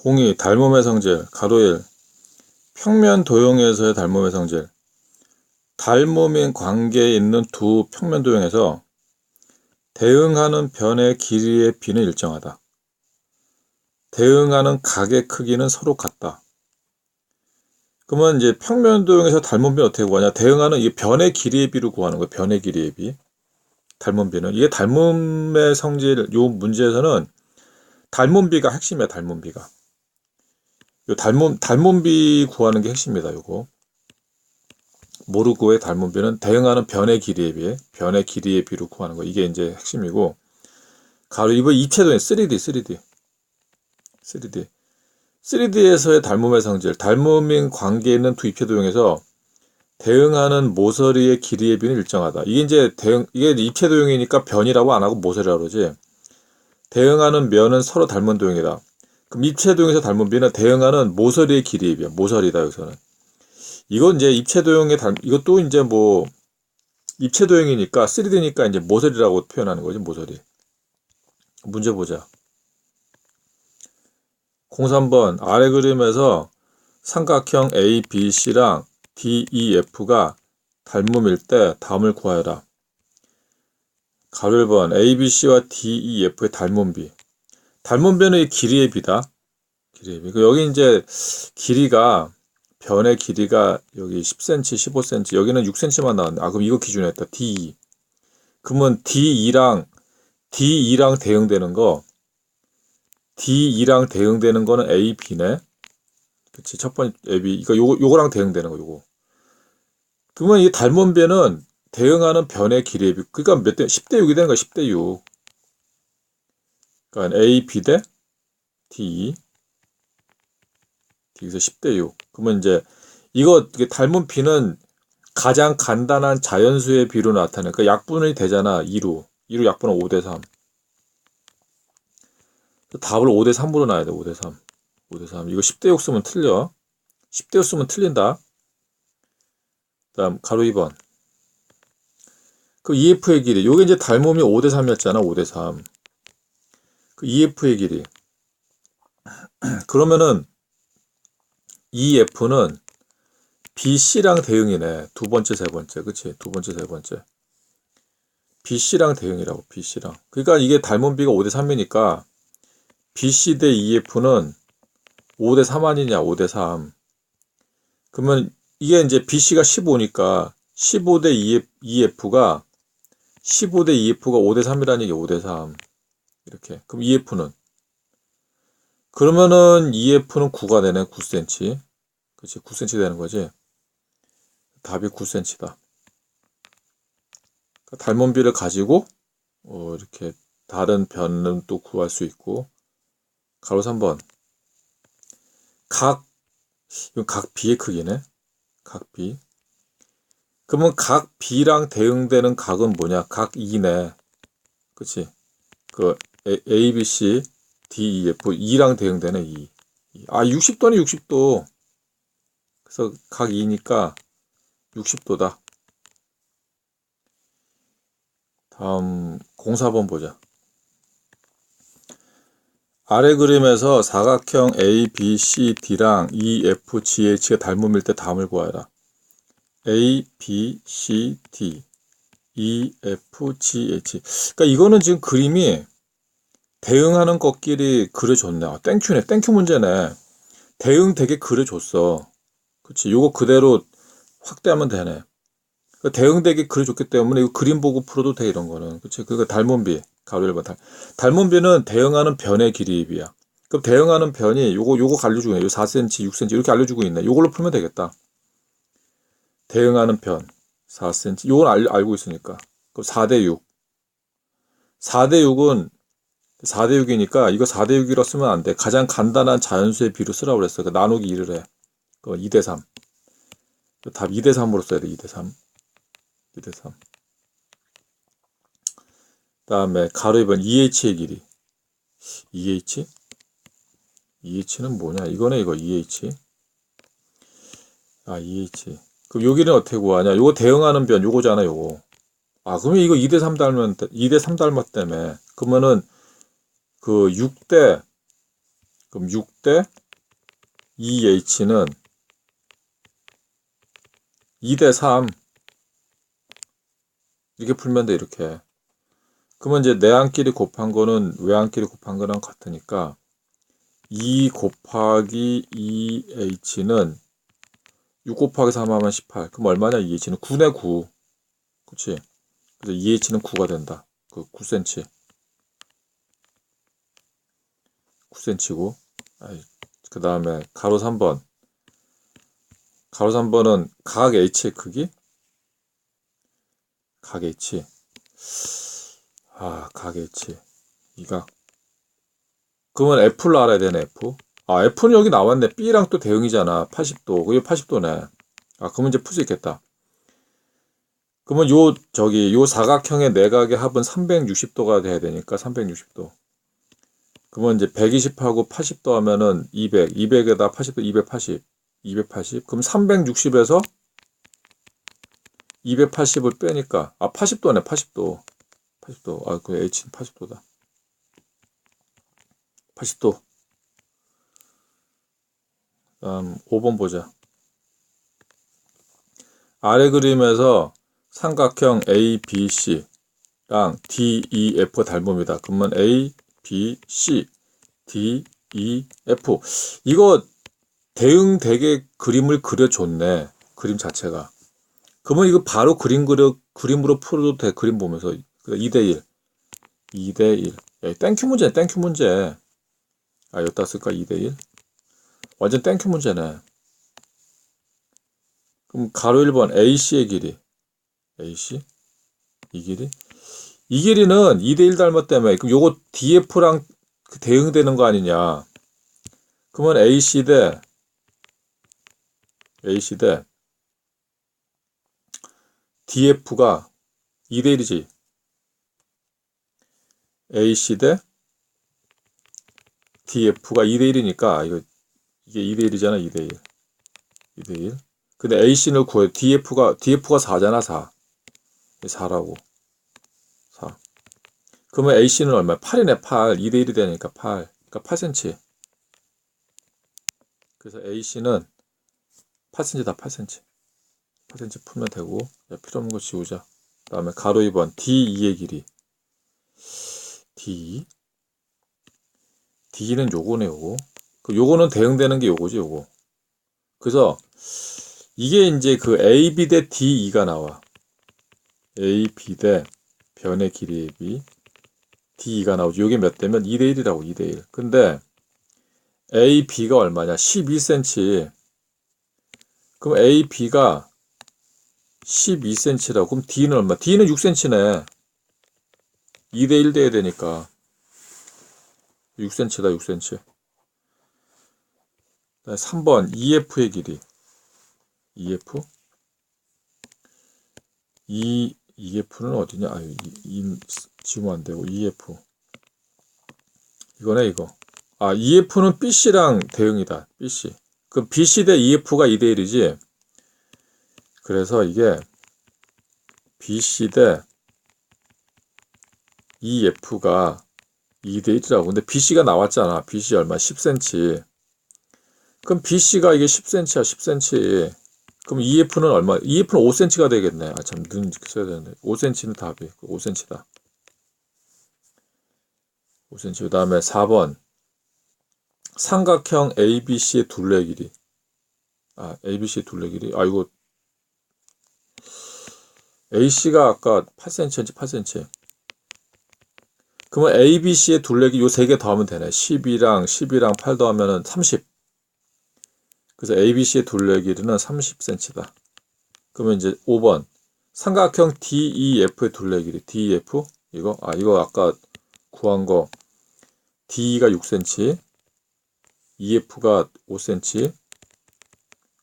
공이 닮음의 성질 가로 1 평면 도형에서의 닮음의 성질 닮음인 관계에 있는 두 평면 도형에서 대응하는 변의 길이의 비는 일정하다. 대응하는 각의 크기는 서로 같다. 그러면 이제 평면 도형에서 닮은 비는 어떻게 구하냐? 대응하는 이 변의 길이의 비를 구하는 거예요. 변의 길이의 비. 닮은 비는 이게 닮음의 성질 요 문제에서는 닮은 비가 핵심이야. 닮은 비가. 요 닮은 닮은 비 구하는 게 핵심이다. 요거. 모르고의 닮은 비는 대응하는 변의 길이에 비해 변의 길이의 비로 구하는 거. 이게 이제 핵심이고 가로 이번 이체도형 3D 3D 3D 3D에서의 닮음의 성질 닮음인 관계에 있는 두 입체 도형에서 대응하는 모서리의 길이의 비는 일정하다. 이게 이제 대응 이게 입체 도형이니까 변이라고 안 하고 모서리라고 그러지. 대응하는 면은 서로 닮은 도형이다. 그럼 입체도형에서 닮은 비는 대응하는 모서리의 길이의 비야. 모서리다 여기서는. 이건 이제 입체도형의 닮 이것도 이제 뭐 입체도형이니까 3D니까 이제 모서리라고 표현하는 거지 모서리. 문제 보자. 03번 아래 그림에서 삼각형 ABC랑 DEF가 닮음일 때 다음을 구하여라. 가로 1번 ABC와 DEF의 닮음비. 닮음비는 길이의 비다. 길이의 비. 그 여기 이제 길이가 변의 길이가 여기 10cm, 15cm, 여기는 6cm만 나왔네. 아, 그럼 이거 기준에 했다. D2. 그러면 D2랑, D2랑 대응되는 거, D2랑 대응되는 거는 A, B네. 그치. 첫 번째, A, B. 이거 요거, 요거랑 대응되는 거, 요거. 그러면 이 닮은 배는 대응하는 변의 길이에 비, 그러니까 몇 대, 10대 6이 되는 거야, 10대 6. 그러니까 A, B 대 D. 여기서 10대 6. 그러면 이제 이거 닮은 비는 가장 간단한 자연수의 비로 나타내. 그러니까 약분이 되잖아. 2로. 2로 약분은 5대 3. 답을 5대 3으로 놔야 돼. 5대 3. 5대 3. 이거 10대 6 쓰면 틀려. 10대 6 쓰면 틀린다. 다음 가로 2번. 그 EF의 길이. 요게 이제 닮음이 5대 3이었잖아. 5대 3. 그 EF의 길이. 그러면은 EF는 BC랑 대응이네. 두 번째, 세 번째. 그치? 두 번째, 세 번째. BC랑 대응이라고, BC랑. 그러니까 이게 닮은 비가 5대 3이니까 BC 대 EF는 5대 3 아니냐, 5대 3. 그러면 이게 이제 BC가 15니까 15대 EF가 15대 EF가 5대 3이라는 얘기 5대 3. 이렇게. 그럼 EF는 그러면은 EF는 9가 되네. 9cm. 그치 9cm 되는 거지. 답이 9cm다. 그러니까 닮은 비를 가지고 어, 이렇게 다른 변은 또 구할 수 있고 가로 3번 각 이건 각 B의 크기네. 각 B. 그러면 각 B랑 대응되는 각은 뭐냐? 각 2네. 그치? 그 A, B, C, D, E, F 2랑 대응되네 2. 아 60도네 60도. 그래서 각 2니까 60도다. 다음 04번 보자. 아래 그림에서 사각형 A, B, C, D랑 E, F, G, H가 닮음일 때 다음을 구하라. A, B, C, D, E, F, G, H. 그러니까 이거는 지금 그림이 대응하는 것끼리 그려줬네. 아, 땡큐네. 땡큐 문제네. 대응 되게 그려줬어. 그치. 요거 그대로 확대하면 되네. 그 대응 되게 그려줬기 때문에 이거 그림 보고 풀어도 돼, 이런 거는. 그치. 그거 닮은 비. 가로 1번 달. 닮은 비는 대응하는 변의 길이의 비야. 그럼 대응하는 변이 요거, 요거 알려주고 있네. 요 4cm, 6cm 이렇게 알려주고 있네. 요걸로 풀면 되겠다. 대응하는 변. 4cm. 요건 알, 알고 있으니까. 그럼 4대 6. 4대 6은 4대 6이니까 이거 4대 6이라 쓰면 안 돼. 가장 간단한 자연수의 비로 쓰라고 그랬어. 그 나누기 2를 해. 그 2대 3. 답 2대 3으로 써야 돼. 2대 3. 2대 3. 다음에 가로 2번 EH의 길이. EH? EH는 뭐냐? 이거네 이거 EH. 아 EH. 그럼 여기는 어떻게 구하냐? 요거 대응하는 변 요거잖아 요거. 아 그러면 이거 2대 3 닮은 2대 3 닮았다며. 그러면은 그 6대 그럼 6대 2h는 2대 3 이렇게 풀면 돼 이렇게. 그러면 이제 내항끼리 곱한 거는 외항끼리 곱한 거랑 같으니까 2 곱하기 2h는 6 곱하기 3 하면 18 그럼 얼마냐 2h는? 9네 9 그치? 그래서 2h는 9가 된다. 그 9cm 9cm고. 그 다음에 가로 3번. 가로 3번은 각 H의 크기? 각 H. 아, 각 H. 이각. 그러면 F를 알아야 되네 F. 아 F는 여기 나왔네. B랑 또 대응이잖아. 80도. 그게 80도네. 아 그러면 이제 풀 수 있겠다. 그러면 요 저기 요 사각형의 내각의 합은 360도가 돼야 되니까 360도 그러면 이제 120하고 80도 하면은 200 200에다 80도 280 280 그럼 360에서 280을 빼니까 아 80도네 80도. 80도. 아 그 H는 80도다. 80도. 다음 5번 보자. 아래 그림에서 삼각형 ABC랑 DEF가 닮음이다. 그러면 A, B, C, D, E, F. 이거 대응 되게 그림을 그려줬네 그림 자체가. 그러면 이거 바로 그림 그려 그림으로 풀어도 돼 그림 보면서. 2대1 2대1 야, 땡큐 문제 땡큐 문제. 아 여기다 쓸까? 2대1 완전 땡큐 문제네. 그럼 가로 1번 AC의 길이. AC 이 길이 이 길이는 2대1 닮았다며 그럼 요거 DF랑 그 대응되는 거 아니냐 그러면 AC 대 AC 대 DF가 2대1이지. AC 대 DF가 2대1이니까, 이거, 이게 2대1이잖아, 2대1. 2대1. 근데 AC를 구해. DF가, DF가 4잖아, 4. 4라고. 4. 그러면 AC는 얼마야? 8이네, 8. 2대 1이 되니까 8. 그러니까 8cm. 그래서 AC는 8cm다, 8cm. 8cm 풀면 되고 야, 필요 없는 거 지우자 그 다음에 가로 2번 D2의 길이 D D는 요거네 요거 그 요거는 대응되는 게 요거지 요거 그래서 이게 이제 그 AB 대 DE가 나와 AB 대 변의 길이의 B DE가 나오죠 요게 몇 대면 2대 1이라고 2대 1 근데 AB가 얼마냐 12cm 그럼 AB가 12cm라고. 그럼 D는 얼마? D는 6cm네. 2대 1 돼야 되니까. 6cm다, 6cm. 3번, EF의 길이. EF? E, EF는 어디냐? 아, 이, 이, 지우면 안 되고, EF. 이거네, 이거. 아, EF는 BC랑 대응이다. BC. 그럼 BC 대 EF가 2대 1이지? 그래서 이게 BC 대 EF가 2대 1이라고. 근데 BC가 나왔잖아. BC 얼마? 10cm. 그럼 BC가 이게 10cm야, 10cm. 그럼 EF는 얼마? EF는 5cm가 되겠네. 아, 참, 눈 써야 되는데. 5cm는 답이. 5cm다. 5cm. 그 다음에 4번. 삼각형 ABC의 둘레 길이. 아, ABC의 둘레 길이. 아, 이거 AC가 아까 8cm인지 8cm. 그러면 ABC의 둘레기 요 세 개 더하면 되네. 12랑 12랑 8 더하면 은 30. 그래서 ABC의 둘레 길이는 30cm다. 그러면 이제 5번. 삼각형 DEF의 둘레 길이. DEF? 이거? 아, 이거 아까 구한 거. D가 6cm. EF가 5cm.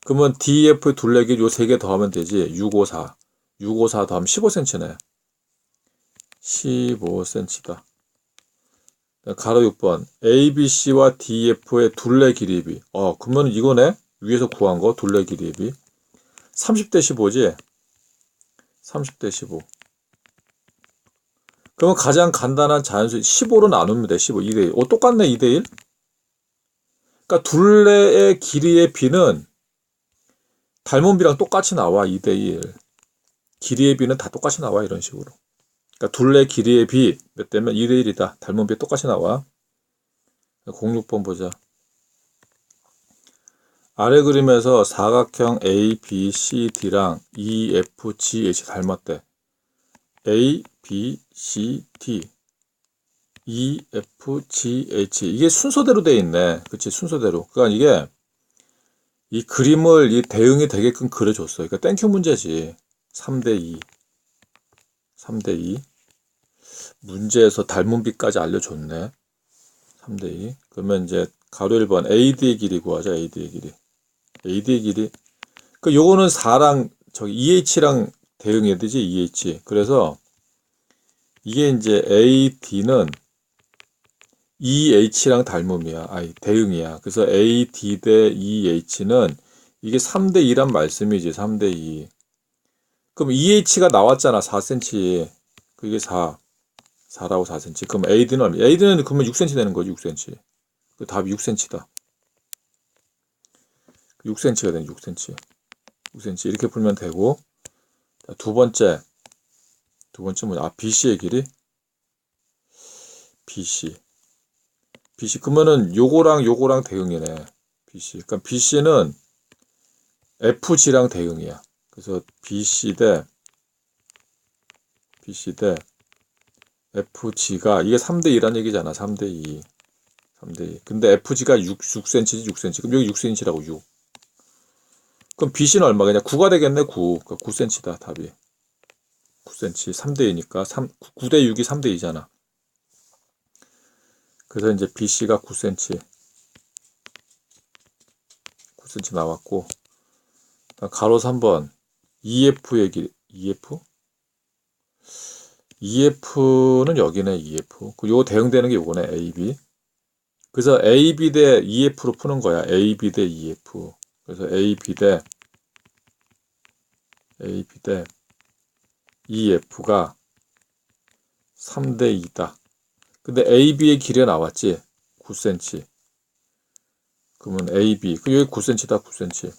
그러면 DEF의 둘레 길이 요세 개 더하면 되지. 654. 654 더하면 15cm네. 15cm다. 가로 6번. ABC와 DF의 둘레 길이비. 어, 그러면 이거네? 위에서 구한 거, 둘레 길이비. 30대 15지? 30대 15. 그러면 가장 간단한 자연수 15로 나누면 돼. 15. 2대1. 오, 똑같네. 2대1. 그러니까 둘레의 길이의 비는 닮은 비랑 똑같이 나와 2대1 길이의 비는 다 똑같이 나와 이런 식으로 그러니까 둘레 길이의 비 몇 대면 2대1이다 닮은 비 똑같이 나와 06번 보자 아래 그림에서 사각형 A, B, C, D랑 E, F, G, H 닮았대 A, B, C, D E, F, G, H 이게 순서대로 돼 있네 그치 순서대로 그러니까 이게 이 그림을 이 대응이 되게끔 그려줬어. 그러니까 땡큐 문제지. 3대 2. 3대 2. 문제에서 닮은 비까지 알려줬네. 3대 2. 그러면 이제 가로 1번 AD의 길이 구하자. AD의 길이. AD의 길이. 그 요거는 4랑 저기 EH랑 대응해야 되지. EH. 그래서 이게 이제 AD는 EH랑 닮음이야. 아니, 대응이야. 그래서 AD 대 EH는 이게 3대 2란 말씀이지. 3대 2. 그럼 EH가 나왔잖아. 4cm. 그게 4. 4라고 4cm. 그럼 AD는? AD는 그러면 6cm 되는 거지. 6cm. 그 답이 6cm다. 6cm가 되는 6cm. 6cm. 이렇게 풀면 되고. 자, 두 번째. 두 번째 뭐냐? 아, BC의 길이? BC. BC 그러면은 요거랑 요거랑 대응이네. BC. 그러니까 BC는 FG랑 대응이야. 그래서 BC 대 BC 대 FG가 이게 3대 2란 얘기잖아. 3대 2. 3대 2. 근데 FG가 6, 6cm지 6cm. 그럼 여기 6cm라고 6. 그럼 BC는 얼마겠냐? 9가 되겠네. 9. 그러니까 9cm다. 답이. 9cm. 3대 2니까 3, 9대 6이 3대 2잖아. 그래서 이제 BC가 9cm 9cm 나왔고 가로 3번 EF의 길 EF? EF는 여기네 EF 그 요거 대응되는 게 요거네 AB 그래서 AB 대 EF로 푸는 거야 AB 대 EF 그래서 AB 대 AB 대 EF가 3 대 2다 근데 AB의 길이 나왔지. 9cm. 그러면 AB. 그 여기 9cm다, 9cm.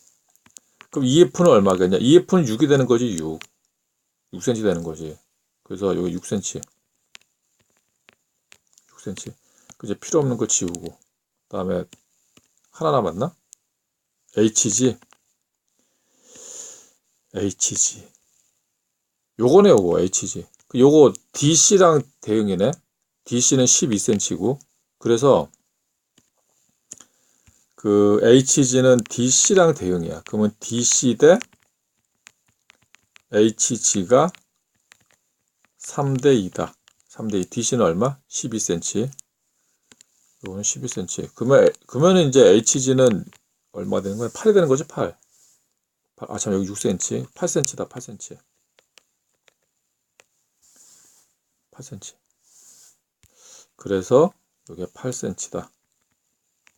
그럼 EF는 얼마겠냐? EF는 6이 되는 거지, 6. 6cm 되는 거지. 그래서 여기 6cm. 6cm. 그 이제 필요 없는 거 지우고. 그 다음에 하나 남았나? HG. HG. 요거네, 요거, HG. 그 요거 DC랑 대응이네. DC는 12cm고 그래서 그 HG는 DC랑 대응이야. 그러면 DC 대 HG가 3대 2다. 3대 2. DC는 얼마? 12cm. 이거는 12cm. 그러면 그러면 이제 HG는 얼마 되는 거야? 8이 되는 거지, 8. 아, 참 여기 6cm. 8cm다, 8cm. 8cm. 그래서 이게 8cm다.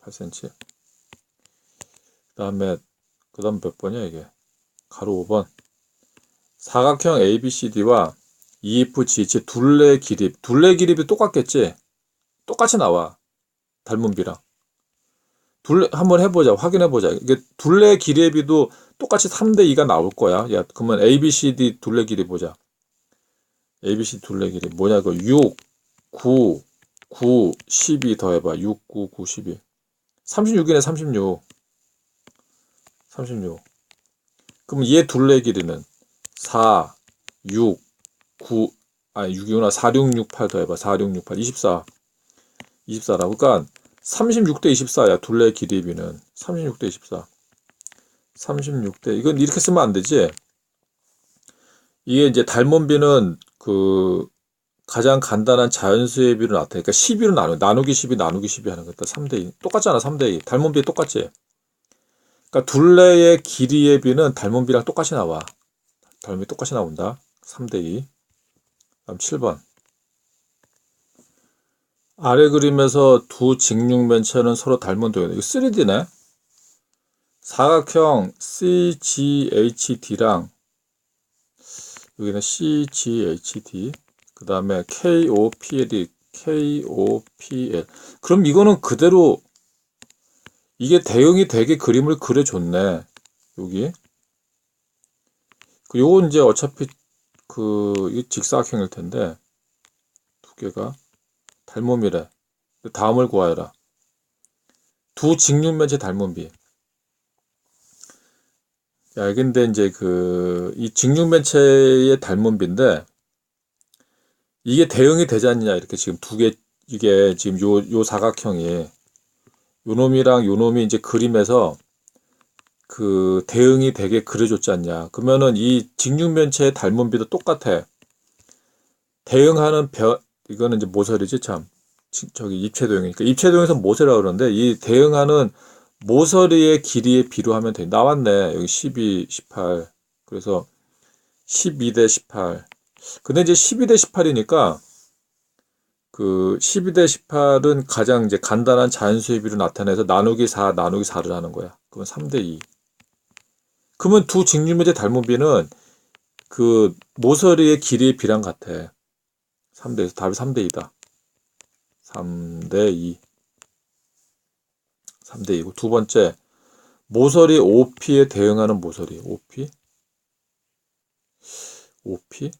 8cm. 그 다음에 그 다음 몇 번이야 이게 가로 5번 사각형 ABCD와 EFGH 둘레 기립 둘레 기립이 똑같겠지 똑같이 나와 닮은 비랑 둘레 한번 해보자 확인해보자 이게 둘레 기립이도 똑같이 3대 2가 나올 거야 야 그러면 ABCD 둘레 길이 보자 ABC 둘레 길이 뭐냐 그 6, 9, 9, 12 더해봐. 6, 9, 9, 12. 36이네, 36. 36. 그럼 얘 둘레 길이는 4, 6, 9, 아니 6이구나. 4, 6, 6, 8 더해봐. 4, 6, 6, 8. 24. 24라. 그러니까 36대 24야. 둘레 길이비는. 36대 24. 36대. 이건 이렇게 쓰면 안 되지. 이게 이제 닮은 비는 그 가장 간단한 자연수의 비로 나타내니까 12로 나누, 나누기 12, 나누기 12 하는 거다. 3대 2. 똑같잖아, 3대 2. 닮은 비 똑같지? 그러니까 둘레의 길이의 비는 닮은 비랑 똑같이 나와. 비 똑같이 나온다. 3대 2. 다음 7번. 아래 그림에서 두 직육 면체는 서로 닮은 도형. 이거 3D네? 사각형 CGHD랑 여기는 CGHD 그 다음에 KOPL이 KOPL. 그럼 이거는 그대로 이게 대응이 되게 그림을 그려줬네. 여기. 그 요건 이제 어차피 그 직사각형일 텐데 두 개가 닮음이래. 다음을 구하여라. 두 직육면체 닮음비. 야, 근데 이제 그 이 직육면체의 닮음비인데 이게 대응이 되지 않느냐 이렇게 지금 두 개 이게 지금 요 요 사각형이 요 놈이랑 요 놈이 이제 그림에서 그 대응이 되게 그려줬지 않냐. 그러면은 이 직육면체의 닮은비도 똑같아. 대응하는 벼 이거는 이제 모서리지 참. 지- 저기 입체도형이니까 입체도형에서 모서리라고 그러는데 이 대응하는 모서리의 길이에 비례하면 돼. 나왔네. 여기 12, 18. 그래서 12 대 18. 근데 이제 12 대 18이니까 그 12 대 18은 가장 이제 간단한 자연수의 비로 나타내서 나누기 4, 나누기 4를 하는 거야. 그러면 3 대 2. 그러면 두 직육면체 닮은 비는 그 모서리의 길이의 비랑 같아. 3대, 답이 3대 2다. 3대 2. 3대 2고. 두 번째, 모서리 OP에 대응하는 모서리. OP? OP?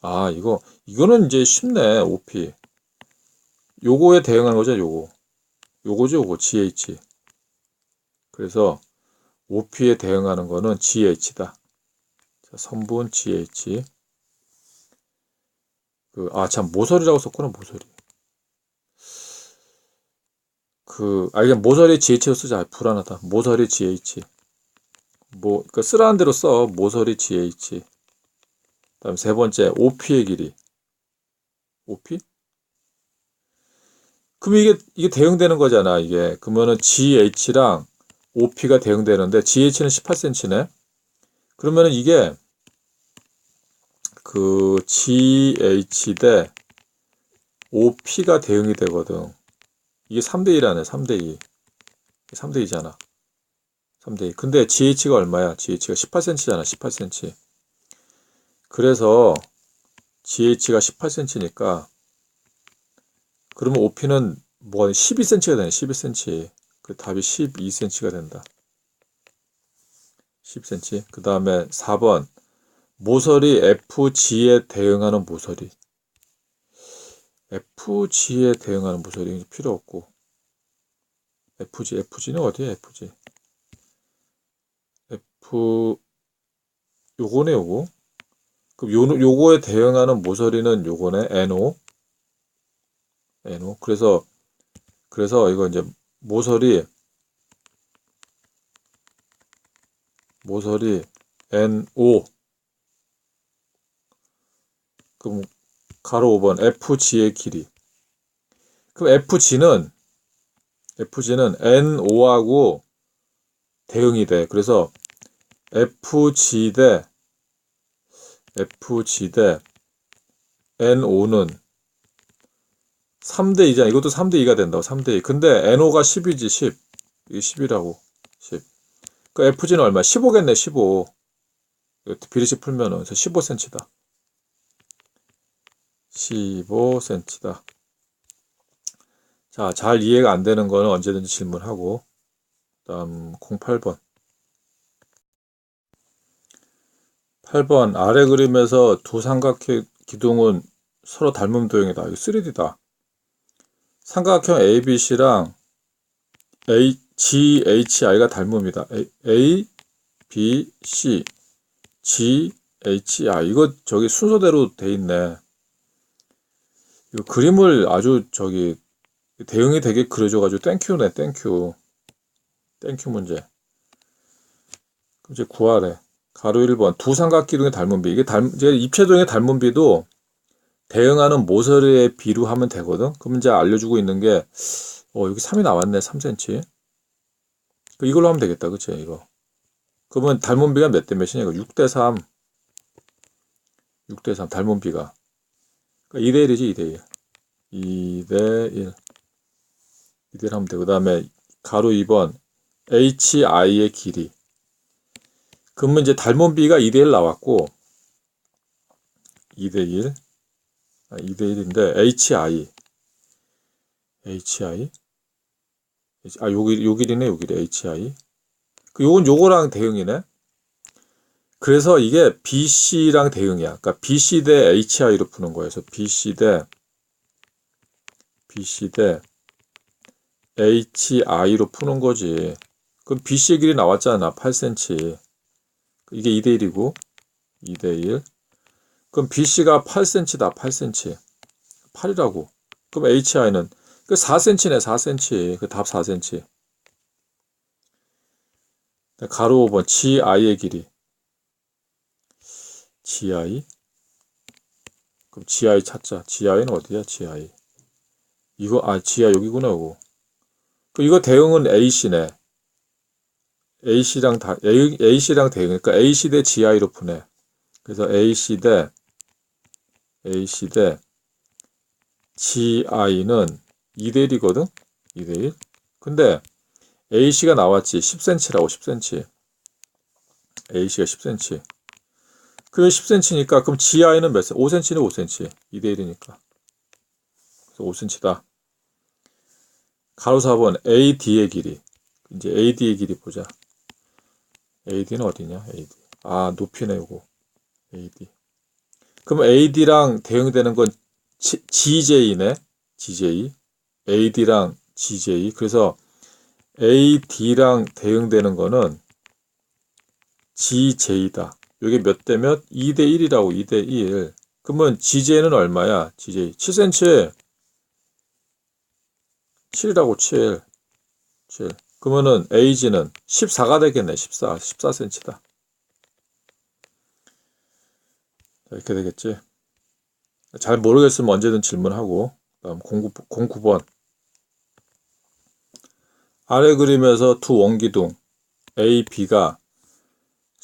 아, 이거, 이거는 이제 쉽네, OP. 요거에 대응하는 거죠, 요거. 요거죠, 요거, GH. 그래서, OP에 대응하는 거는 GH다. 자, 선분 GH. 그, 아, 참, 모서리라고 썼구나, 모서리. 그, 아, 이게 모서리 GH로 쓰자. 아, 불안하다. 모서리 GH. 뭐, 그, 쓰라는 대로 써. 모서리 GH. 그 다음 세 번째, OP의 길이. OP? 그럼 이게, 이게 대응되는 거잖아, 이게. 그러면은 GH랑 OP가 대응되는데, GH는 18cm네? 그러면은 이게, 그, GH 대 OP가 대응이 되거든. 이게 3대1하네, 3대2. 3대2잖아. 3대2. 근데 GH가 얼마야? GH가 18cm잖아, 18cm. 그래서 GH가 18cm니까 그러면 OP는 뭐가 12cm가 되네. 12cm. 그 답이 12cm가 된다. 10cm. 그 다음에 4번 모서리 FG에 대응하는 모서리. FG에 대응하는 모서리 필요 없고 FG, FG는 어디야? FG. F 요거네 요거. 그럼 요, 요거에 대응하는 모서리는 요거네. NO. NO. 그래서, 그래서 이거 이제 모서리, 모서리 NO. 그럼 가로 5번 FG의 길이. 그럼 FG는, FG는 NO하고 대응이 돼. 그래서 FG 대 FG 대 NO는 3대 2잖아. 이것도 3대 2가 된다고. 3대 2. 근데 NO가 10이지, 10. 이게 10이라고. 10. 그 FG는 얼마? 15겠네, 15. 비례식 풀면은. 그래서 15cm다. 15cm다. 자, 잘 이해가 안 되는 거는 언제든지 질문하고. 그 다음 08번. 8번 아래 그림에서 두 삼각형 기둥은 서로 닮은 도형이다. 이거 3D다. 삼각형 ABC랑 A, GHI가 닮음이다. A, A, B, C, G, H, I. 이거 저기 순서대로 돼 있네. 이 그림을 아주 저기 대응이 되게 그려줘가지고 땡큐네, 땡큐. 땡큐 문제. 이제 구하래. 가로 1번 두 삼각기둥의 닮은 비 이게 닮 이제 입체도형의 닮은 비도 대응하는 모서리에 비로 하면 되거든. 그럼 이제 알려주고 있는 게 어, 여기 3이 나왔네. 3cm. 그 이걸로 하면 되겠다. 그치 이거. 그러면 닮은 비가 몇 대 몇이냐? 이거 6대 3. 6대 3 닮은 비가. 그러니까 2대 1이지 2대 1. 2대 1. 2대 1 하면 돼. 그 다음에 가로 2번 HI의 길이. 그러면 이제 닮은 비가 2대 1 나왔고 2대 1 아, 2대 1인데 HI HI 아, 요 길, 요 길이네, 요 길이, HI. 그, 요건 요거랑 대응이네. 그래서 이게 BC랑 대응이야. 그러니까 BC 대 HI로 푸는 거예요. 그래서 BC 대, BC 대 HI로 푸는 거지. 그럼 BC의 길이 나왔잖아. 8cm. 이게 2대 1이고, 2대 1. 그럼 BC가 8cm다, 8cm. 8이라고. 그럼 HI는 그 4cm네, 4cm. 그 답 4cm. 가로 5번 GI의 길이. GI. 그럼 GI 찾자. GI는 어디야? GI. 이거 아 GI 여기구나, 이거. 그 이거 대응은 AC네. AC랑 다 A, AC랑 대응. 그러니까 AC 대 GI로 푸네. 그래서 AC 대 AC 대 GI는 2대 1이거든? 2대 1. 근데 AC가 나왔지. 10cm라고, 10cm. AC가 10cm. 그래, 10cm니까, 그럼 GI는 몇 cm? 5cm는 5cm. 2대 1이니까. 그래서 5cm다. 가로 4번, AD의 길이. 이제 AD의 길이 보자. AD는 어디냐? AD. 아, 높이네, 요거. AD. 그럼 AD랑 대응되는 건 GJ네. GJ. AD랑 GJ. 그래서 AD랑 대응되는 거는 GJ다. 이게 몇 대 몇? 2대 1이라고 2대 1. 그러면 GJ는 얼마야? GJ 7cm. 7이라고 7. 7. 그러면은 AG는 14가 되겠네. 14. 14cm다. 이렇게 되겠지. 잘 모르겠으면 언제든 질문하고. 다음 09, 09번. 아래 그림에서 두 원기둥 A, B가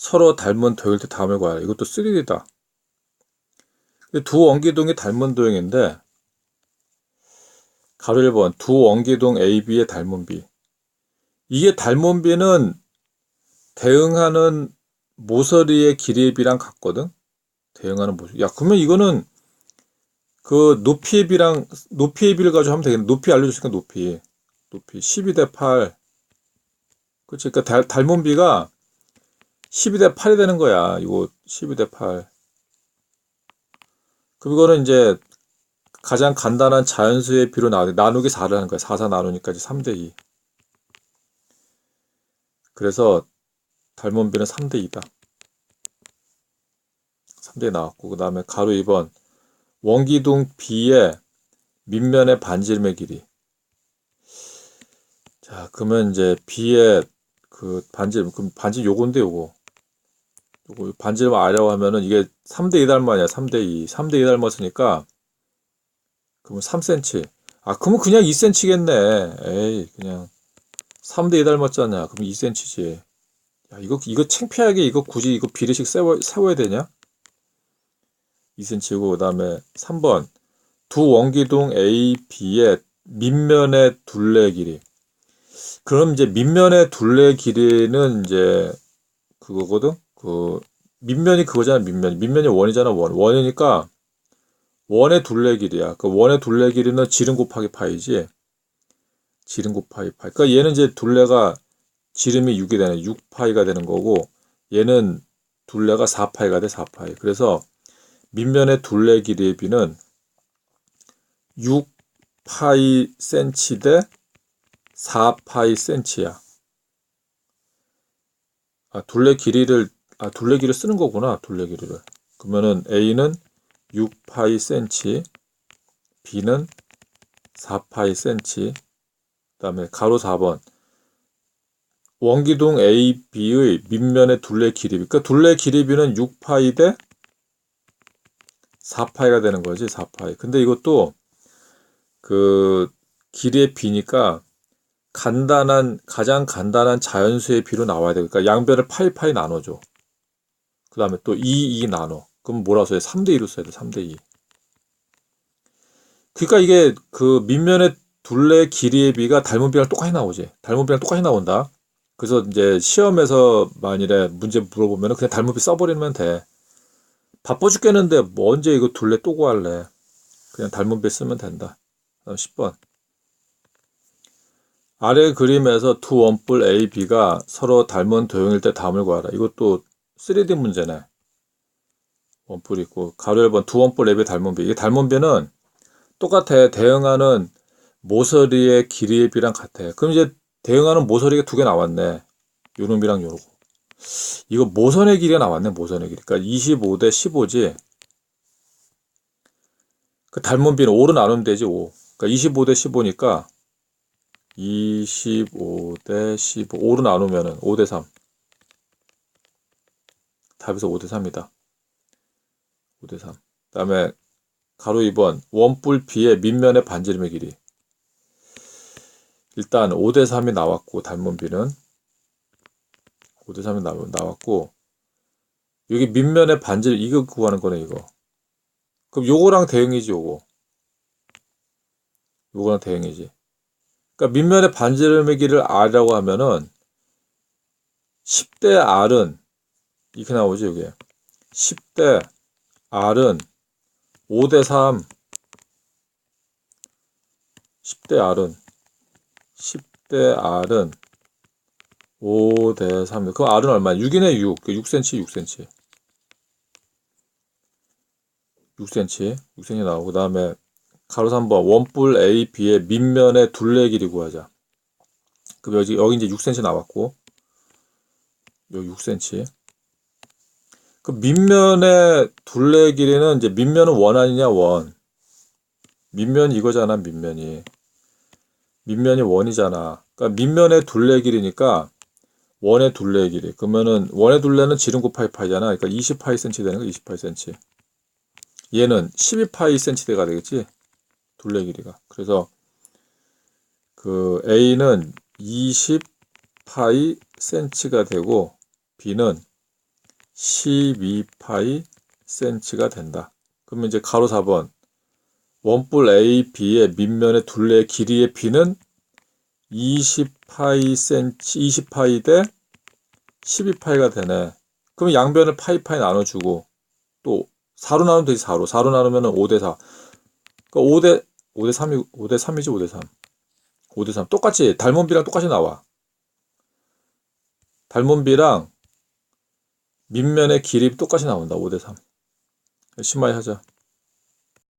서로 닮은 도형일 때 다음을 구하라. 이것도 3D다. 두 원기둥이 닮은 도형인데 가로 1번 두 원기둥 A, B의 닮은 B. 이게 닮은 B는 대응하는 모서리의 길이의 B랑 같거든. 대응하는 모서리. 야, 그러면 이거는 그 높이의 B랑 높이의 B를 가지고 하면 되겠네. 높이 알려줬으니까 높이. 높이 12 대 8. 그치. 그니까 달, 닮은 비가 12대 8이 되는 거야. 이거 12대 8. 그럼 이거는 이제 가장 간단한 자연수의 비로 나누기 4를 하는 거야. 4, 4 나누니까 이제 3대 2. 그래서 닮은 비는 3대 2다. 3대 나왔고 그 다음에 가로 2번 원기둥 B의 밑면의 반지름의 길이 자, 그러면 이제 B의 그 반지름, 그럼 반지름 요건데 요거. 요거 반지름 아래라고 하면은 이게 3대 2 닮아냐, 3대 2. 3대 2 닮았으니까, 그러면 3cm. 아, 그러면 그냥 2cm겠네. 에이, 그냥 3대 2 닮았잖아. 그럼 2cm지. 야, 이거, 이거 창피하게 이거 굳이 이거 비례식 세워, 세워야 되냐? 2cm고, 그 다음에 3번. 두 원기둥 A, B의 밑면의 둘레 길이. 그럼 이제 밑면의 둘레 길이는 이제 그거거든. 그 밑면이 그거잖아. 밑면. 밑면이 원이잖아. 원. 원이니까 원의 둘레 길이야. 그 원의 둘레 길이는 지름 곱하기 파이지. 지름 곱하기 파이. 그러니까 얘는 이제 둘레가 지름이 6이 되는 6파이가 되는 거고 얘는 둘레가 4파이가 돼 4파이. 그래서 밑면의 둘레 길이의 비는 6파이 센치 대 4파이 센치야. 아, 둘레 길이를, 아, 둘레 길이를 쓰는 거구나. 둘레 길이를. 그러면은 A는 6파이 센치, B는 4파이 센치, 그 다음에 가로 4번. 원기둥 A, B의 밑면의 둘레 길이비. 그러니까 둘레 길이비는 6파이 대 4파이가 되는 거지, 4파이. 근데 이것도 그 길이의 B니까 간단한 가장 간단한 자연수의 비로 나와야 돼. 그러니까 양변을 파이파이 나눠줘. 그 다음에 또 2, 2 나눠. 그럼 돼? 3대 2로 써야 돼. 3대 2. 그러니까 이게 그 밑면의 둘레 길이의 비가 닮은 비랑 똑같이 나오지. 닮은 비랑 똑같이 나온다. 그래서 이제 시험에서 만일에 문제 물어보면 그냥 닮은 비 써버리면 돼. 바빠 죽겠는데 뭐 언제 이거 둘레 또 구할래? 그냥 닮은 비 쓰면 된다. 다음 10번. 아래 그림에서 두 원뿔 A, B가 서로 닮은 도형일 때 담을 구하라. 이것도 3D 문제네. 원뿔 있고 가로 1번 두 원뿔 B 닮은 B. 이게 B는 똑같아. 대응하는 모서리의 길이의 B랑 같아. 그럼 이제 대응하는 모서리가 두 개 나왔네. 요놈이랑 요거. 이거 모선의 길이가 나왔네. 모선의 길이. 그러니까 25 대 15지. 그 닮은 B는 5로 나누면 되지 5. 그러니까 25 대 15니까 25 대 15. 5로 나누면은 5 대 3. 답에서 5대 3이다. 5대 3. 그다음에 가로 2번 원뿔 B의 밑면의 반지름의 길이. 일단 5대 3이 나왔고 닮은 B는 5대 3이 나, 나왔고 여기 밑면의 반지름 이거 구하는 거네 이거. 그럼 요거랑 대응이지 요거. 요거랑 대응이지. 그러니까 밑면의 반지름의 길이를 R이라고 하면은 10대 R은 이렇게 나오지 이게 10대 R은 5대 3 10대 R은 10대 R은 5대 3 그럼 R은 얼마야? 6이네 6 6cm 6cm 6cm 6cm 나오고 그 다음에 가로 3번 원뿔 A, B의 밑면의 둘레 길이 구하자. 그럼 여기, 여기 이제 6cm 나왔고, 여기 6cm. 그 밑면의 둘레 길이는 이제 밑면은 원 아니냐, 원. 밑면 이거잖아, 밑면이. 밑면이 원이잖아. 그러니까 밑면의 둘레 길이니까 원의 둘레 길이. 그러면은 원의 둘레는 지름 곱하기 파이잖아. 그러니까 20파이cm 되는 거 20파이cm. 얘는 12파이cm가 되겠지. 둘레 길이가. 그래서 그 A는 20파이 센치가 되고 B는 12파이 센치가 된다. 그러면 이제 가로 4번 원뿔 A, B의 밑면의 둘레 길이의 B는 20파이 센치, 20파이 대 12파이가 되네. 그럼 양변을 파이 파이 나눠주고 또 4로 나누면 되지 4로. 4로 나누면 5대 4. 그러니까 5대 5대 3이 5대 3이지 5대 3. 5대 3. 똑같이 닮은 B랑 똑같이 나와. 닮은 B랑 밑면의 길이 똑같이 나온다. 5대 3. 심하게 하자.